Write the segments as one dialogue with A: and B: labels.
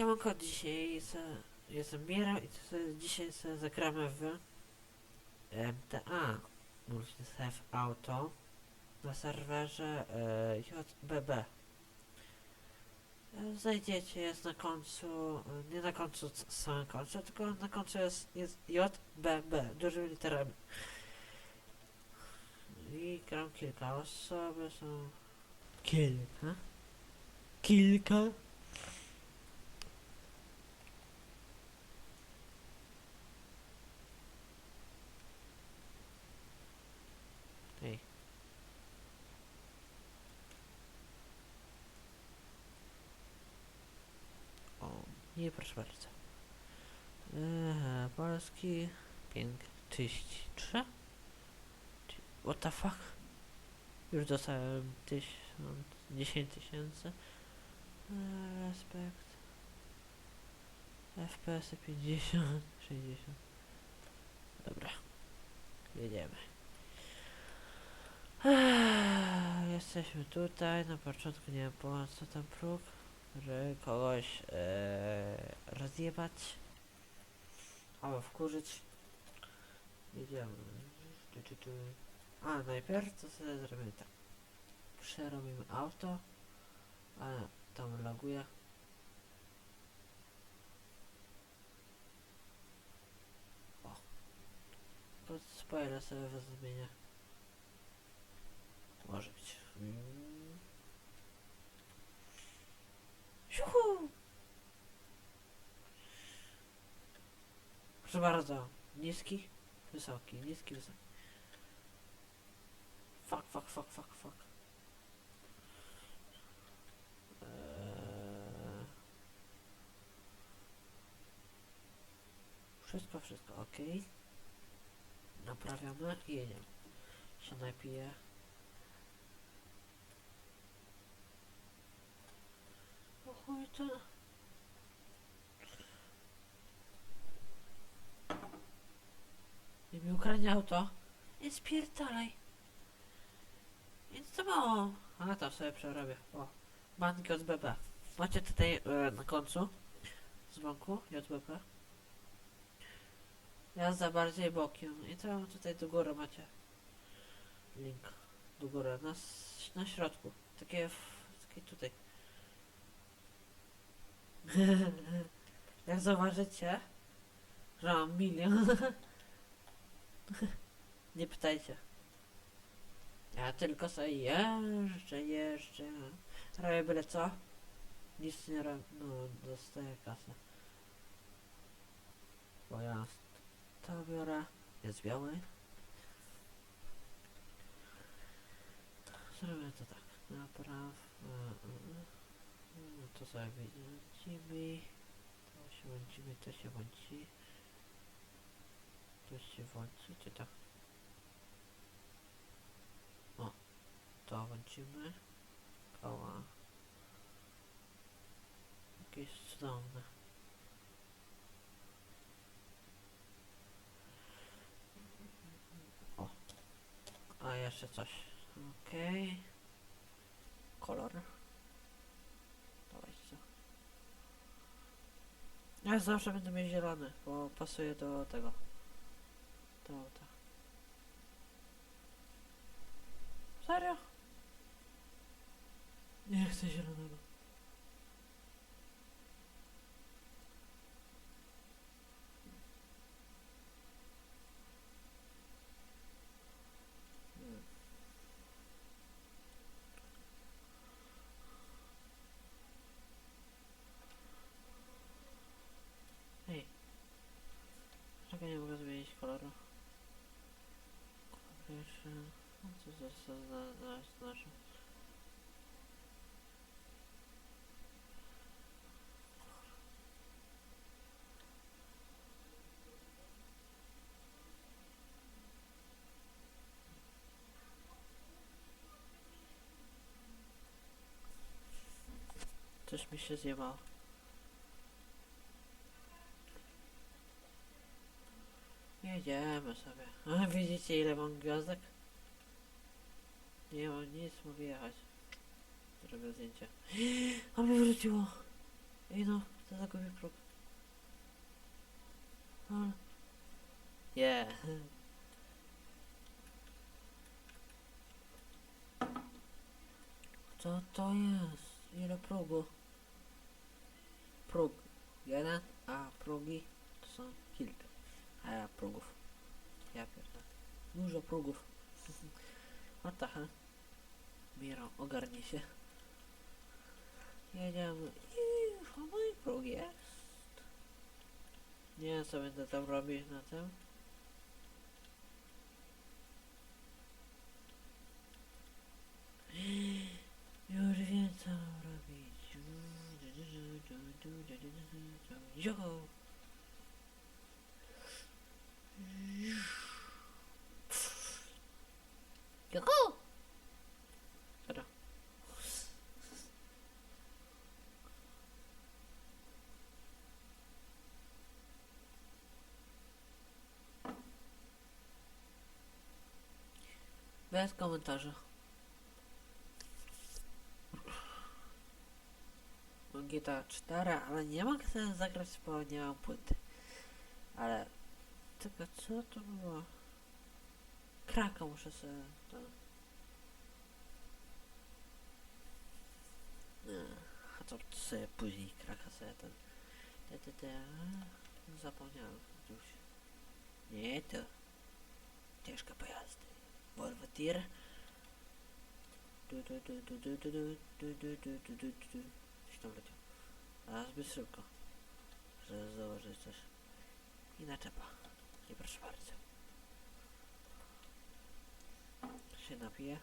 A: Siemanko, dzisiaj se, jestem Mira i se, dzisiaj sobie zagramy w MTA Multiself Auto na serwerze e, JBB. E, Znajdziecie, jest na końcu, nie na końcu samym końcu, tylko na końcu jest, jest JBB, dużymi literami. I gram kilka osoby, są kilka. Kilka. Ej. O, nie proszę bardzo. Eee, Polski 5003 What the fuck? Już dostałem tysiąc, 10 tysięcy. Respekt. FPS 50, 60. Dobra. Jedziemy. Jesteśmy tutaj, na początku nie po co tam próg, żeby kogoś eee, rozjebać albo wkurzyć. Jedziemy. Tu, tu, tu. A, najpierw to sobie zrobimy tak. Przerobimy auto, a tam loguje. O. Spoiler sobie zmienię. Może być. Siuhu! Proszę bardzo. Niski, wysoki, niski, wysoki. Fuck, fuck, fuck, fuck, fuck. Eee. Wszystko, wszystko ok. Naprawiamy jedziemy. Się napiję. O chuj to. Nie mi ukradnie auto. Nie spierdalaj. Więc to mało. A to sobie przerobię. O. Banki od BB. Macie tutaj e, na końcu z banku JBP. Jazda bardziej bokiem. I to tutaj do góry macie. Link do góry. Na, na środku. Takie, w, takie tutaj. Jak zauważycie, że mam milion. Nie pytajcie. Ja tylko sobie jeżdżę, jeżdżę. Robię byle co. Nic nie robię. No, dostaję kasę. Pojazd. To biorę. Jest biały. Zrobię to tak. Napraw. No to sobie wyjdziemy. To się włączymy, to się włączy. To się włączy, czy tak? O, to włączymy. Koła. Jakieś cudowne. O. A jeszcze coś. Okej. Kolor. Dawajcie. Ja zawsze będę mieć zielony, bo pasuje do tego. Do auta. Serio? Nie chcę zielonego. Znaczy? Coś mi się zjebało. Jedziemy sobie. A widzicie ile mam gwiazdek? Nie mam nic, mogę jechać. Zrobię zdjęcie. A mi wróciło. Ej no, Co za głupi próg? Ale... Nie. Co to jest? Ile progu? Próg. Jeden, a progi to są kilka. A ja progów. Ja pierdolę. Dużo progów. What the hell? Miro, ogarnij się. Jedziemy. I mój próg jest. Nie wiem co będę tam robić na tym. Już wiem co mam robić. Jo! Juhu! Dobra. Bez komentarza. Mam GTA 4, ale nie mogę sobie zagrać, bo nie mam płyty. Ale... Tylko co to było? Kraka muszę sobie... To... A to sobie później kraka sobie ten... Te, te, te... Zapomniałem już. Nie to. Ciężkie pojazdy. Barwa tir. Coś tam leciał. A zbyt szybko. Żeby założyć coś. I naczepa. I proszę bardzo. Się napije.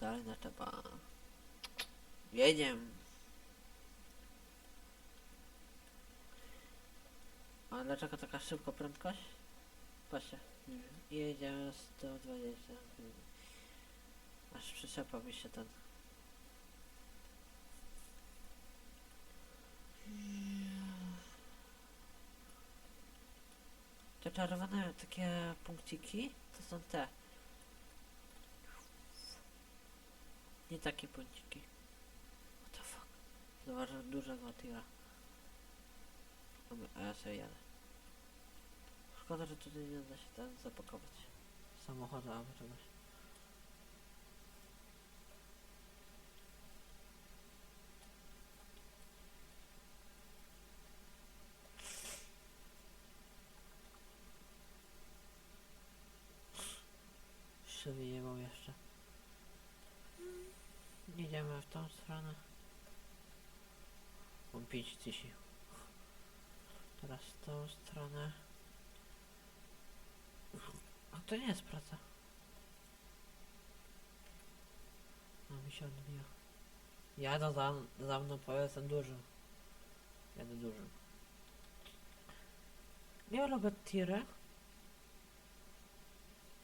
A: Dalej naczepa. Jedziemy. A dlaczego taka szybka prędkość? Patrzcie. Jedziemy 120. Aż przyczepa mi się ten. Te czerwone takie punkciki to są te. Nie takie punkciki. What the fuck? Zobacz dużego tira. Dobra, A ja sobie jadę. Szkoda, że tutaj nie da się ten zapakować. Samochodu albo czegoś. Się wyjebał jeszcze. Jedziemy w tą stronę. Mam 5 tysięcy. Teraz tą stronę. A to nie jest praca. A mi się odbija. Jadę za, za mną polecam dużo. Jadę dużo. Miał lubię tiry.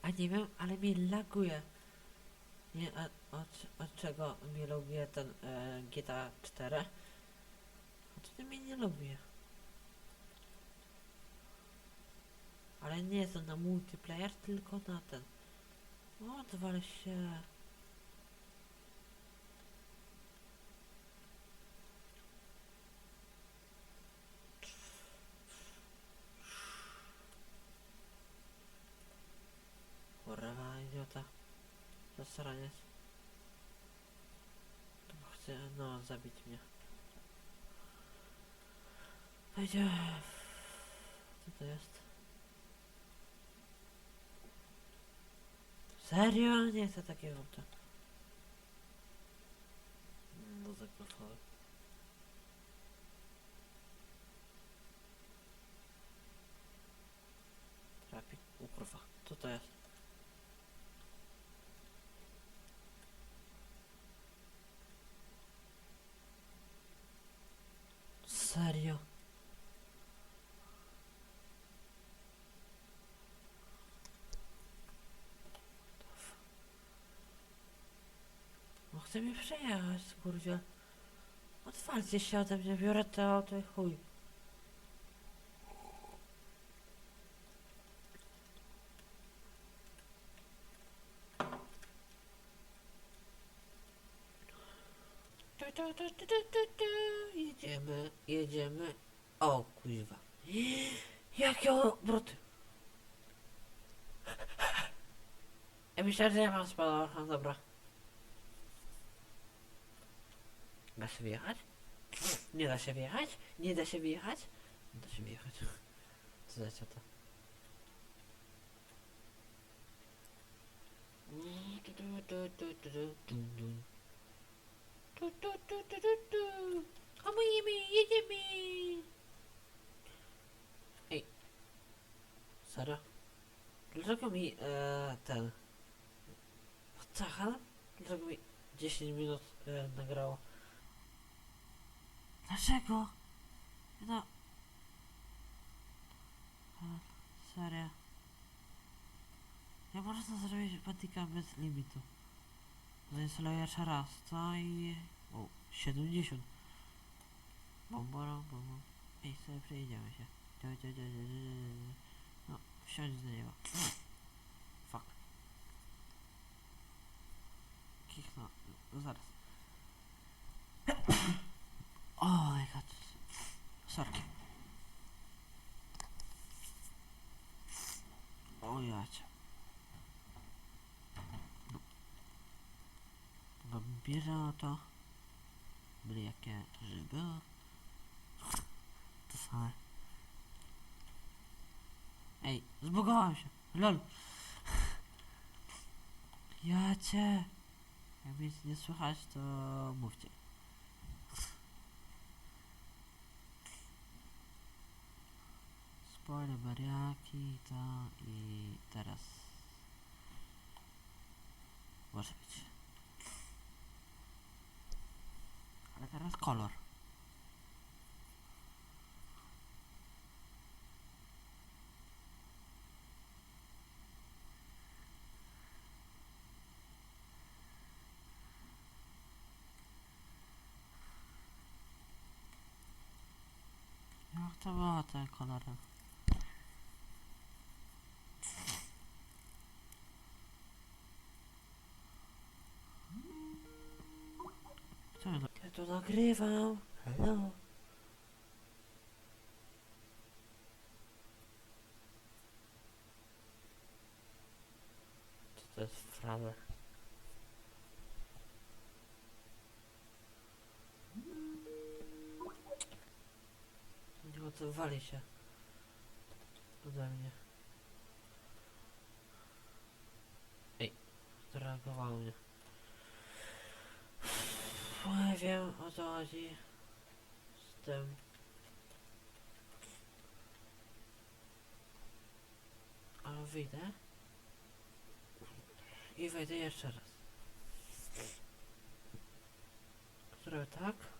A: A nie wiem, ale mi laguje. Nie, a od, od czego mi laguje ten e, GTA 4? A to mnie nie lubię. Tylko na ten. O, odwal się. Kurwa, idiota. Zasraniec. To chce, no, zabić mnie. Wejdzie. Co to Serio? Nie chcę takiego auta. No zagrożone. Trafik. O kurwa, co to jest? Serio? No chce mnie przejechać, kurwa. Otwarcie się ode mnie, biorę to auto i chuj. tu, tu, tu, tu, tu, tu. Jedziemy, jedziemy. O, kuźwa. Jakie obroty. Ja myślałem, że ja mam spadła. No dobra. Da się wjechać? Nie da się wjechać? Nie da się wjechać? Nie da się wjechać. Co za ciota? Hamujemy, jedziemy! Ej. Serio? Dlaczego mi e, ten... Co, halo? Dlaczego mi 10 minut e, nagrało? Dlaczego? No... Serio? Jak można zrobić patika bez limitu? Zainstaluję jeszcze raz, co i... O, 70. Bom, bom, bom, bom. Ej, sobie przejedziemy się. No, wsiądź do niego. Fuck. Kichnę. No, zaraz. Sorki. O, jacie. No. Wampirze no to... Byli jakie żyby. To same. Ej, zbugowałem się. Lol. Ja cię. Jak mnie nie słychać, to mówcie. Spore bariaki, to i teraz. Może być. Ale teraz kolor. Jak to było te kolory? Co ja, ja to nagrywam. Hello. Co to jest frawer? Nie odzywali się ode mnie. Ej, zareagowało mnie. Nie wiem o co chodzi z tym. Ale wyjdę. I wejdę jeszcze raz. Zrobię tak.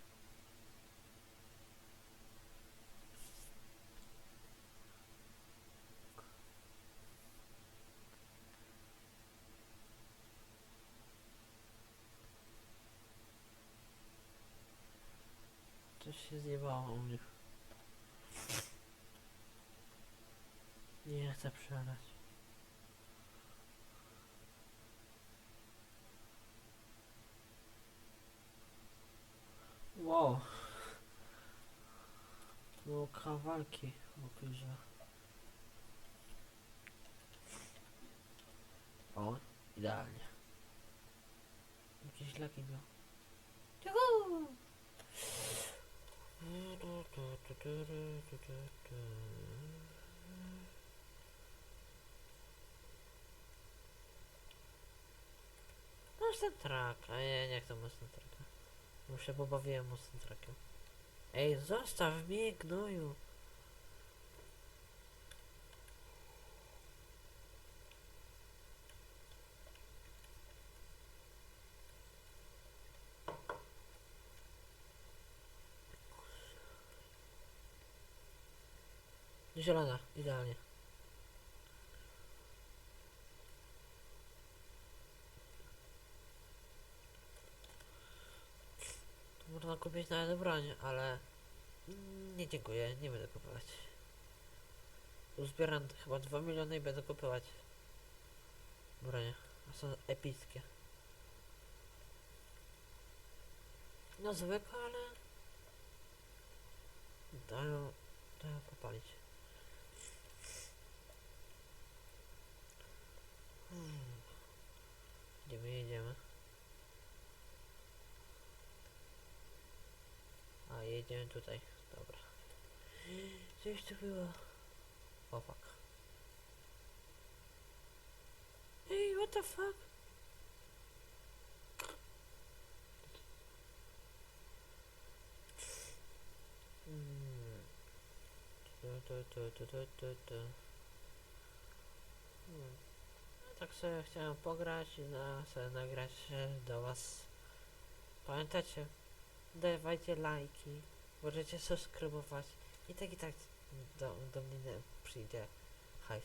A: Coś się zjebało u mnie. Nie chcę przelać. Wow. No kawalki o kurze. O, idealnie. Jakieś leki miał. Mocny trak, a ja nie chcę mocny traka. Już się pobawiłem mocnym trakiem. Ej, zostaw mnie, gnoju! Zielona, idealnie. Można kupić nawet broń, ale nie dziękuję, nie będę kupować. Uzbieram chyba 2 miliony i będę kupować bronie. A są epickie. No zwykłe, ale dają, dają popalić. Jedziemy? A, jedziemy tutaj. Dobra. Gdzieś to było. Fuck. Hey, what the fuck? Hmm. Tu, tu, tu, tu, tu, tu, tu. Hmm. Tak sobie chciałem pograć i na, sobie nagrać e, do was. Pamiętacie? Dawajcie lajki, możecie subskrybować i tak i tak do, do mnie nie przyjdzie hajs.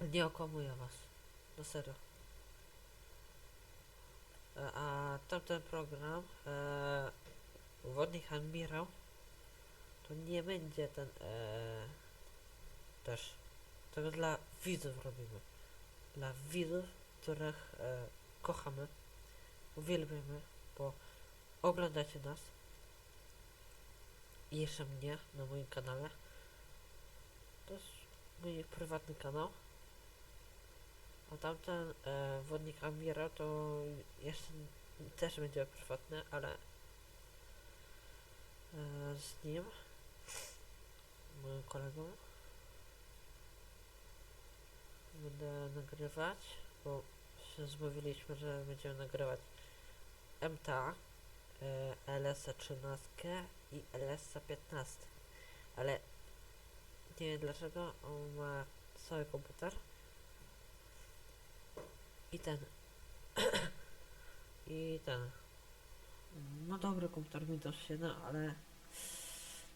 A: Nie okłamuję was. No serio. E, A tamten program e, Admirał to nie będzie ten e, też tego dla widzów robimy. Dla widzów, których e, kochamy, uwielbiamy, bo oglądacie nas i jeszcze mnie na moim kanale. To jest mój prywatny kanał. A tamten e, wodnik Amira to jeszcze też będzie prywatny, ale e, z nim, moim kolegą, będę nagrywać, bo się zmówiliśmy, że będziemy nagrywać MTA, e, LS 13 i LS 15, ale nie wiem dlaczego on ma cały komputer i ten. I ten. No dobry komputer Windows 7, ale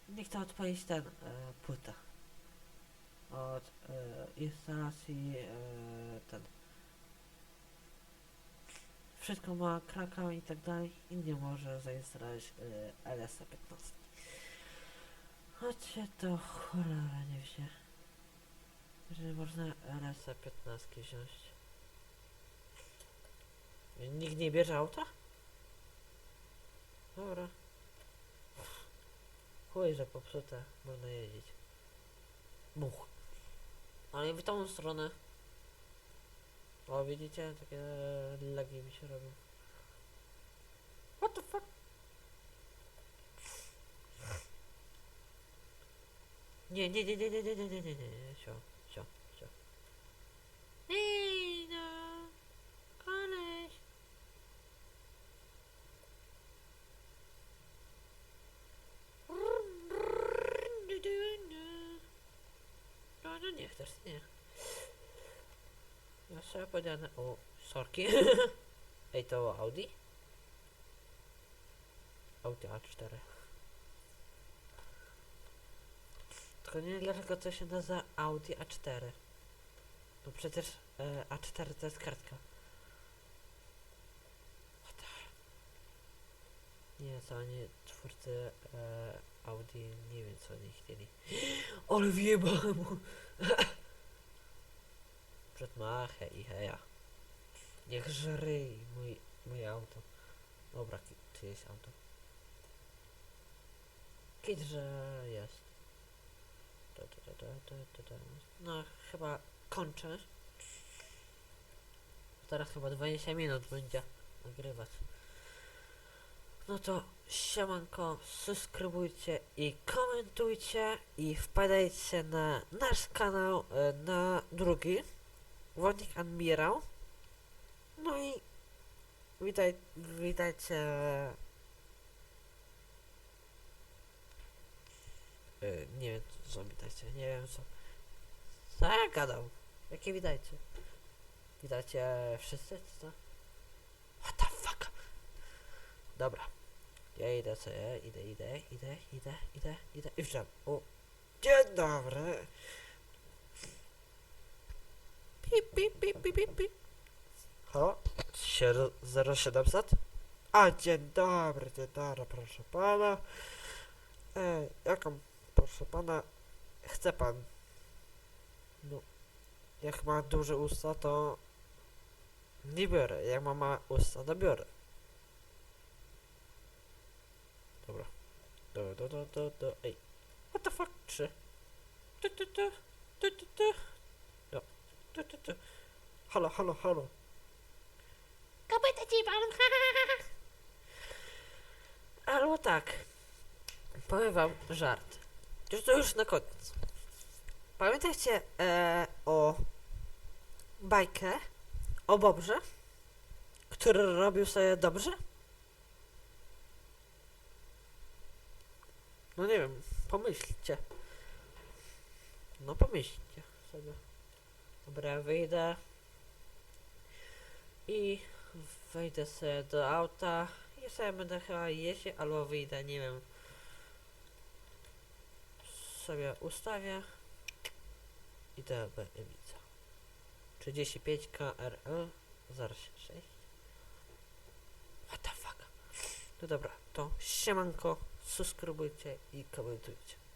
A: nie chcę odpalić ten e, płytę od e, instalacji e, ten. Wszystko ma kraka i tak dalej i nie może zainstalować e, LS-a 15 chodźcie to cholera nie wie że można LS-a 15 wziąć. Nikt nie bierze auta? Dobra. Chuj, że popsute można jeździć. Much. Ale w tą stronę. O, widzicie? Takie lagi mi się robią. What the fuck? Nie, nie, nie, nie, nie, nie, nie, nie, nie, nie, sio, sio, powiedziane, o, sorki. Ej, to Audi? Audi A4. Tylko nie wiem dlaczego to się nazywa Audi A4. No przecież e, A4 to jest kartka. Nie, to oni twórcy e, Audi, nie wiem co oni chcieli. Ale wjebałem! Przed machę i heja. Niech żryj mój, moje auto. Dobra, czy jest auto? Kit, że jest. No, chyba kończę. Teraz chyba 20 minut będzie nagrywać. No to siemanko, subskrybujcie i komentujcie i wpadajcie na nasz kanał, e, na drugi, Wodnik Admirał. No i witaj, witajcie. E, nie wiem co witajcie, nie wiem co. Co ja gadam? Jakie witajcie? Witajcie wszyscy, czy co? What the fuck? Dobra. Ja idę sobie, idę, idę, idę, idę, idę, idę i wjeżdżam. O, dzień dobry. Pip, pip, pip, pip, pip, pip. Halo? Sier- 0700? A, dzień dobry, dzień dobry, proszę pana. E, jaką, proszę pana, chce pan? No, jak ma duże usta, to nie biorę. Jak ma małe usta, to biorę. Dobra. Do, do, do, do, do, ej. What the fuck? Trzy. Tu, tu, tu. Tu, tu, tu. Tu, tu, tu. Halo, halo, halo. Kopyta ci pan. Albo tak. Powiem wam żart. Już to już na koniec. Pamiętajcie e, o bajkę o Bobrze, który robił sobie dobrze? No nie wiem, pomyślcie. No pomyślcie sobie. Dobra, wyjdę i wejdę sobie do auta i sobie będę chyba jeździć albo wyjdę, nie wiem. Sobie ustawię i to widzę. 35 KRL 06 What the fuck? No dobra, to siemanko, subskrybujcie i komentujcie.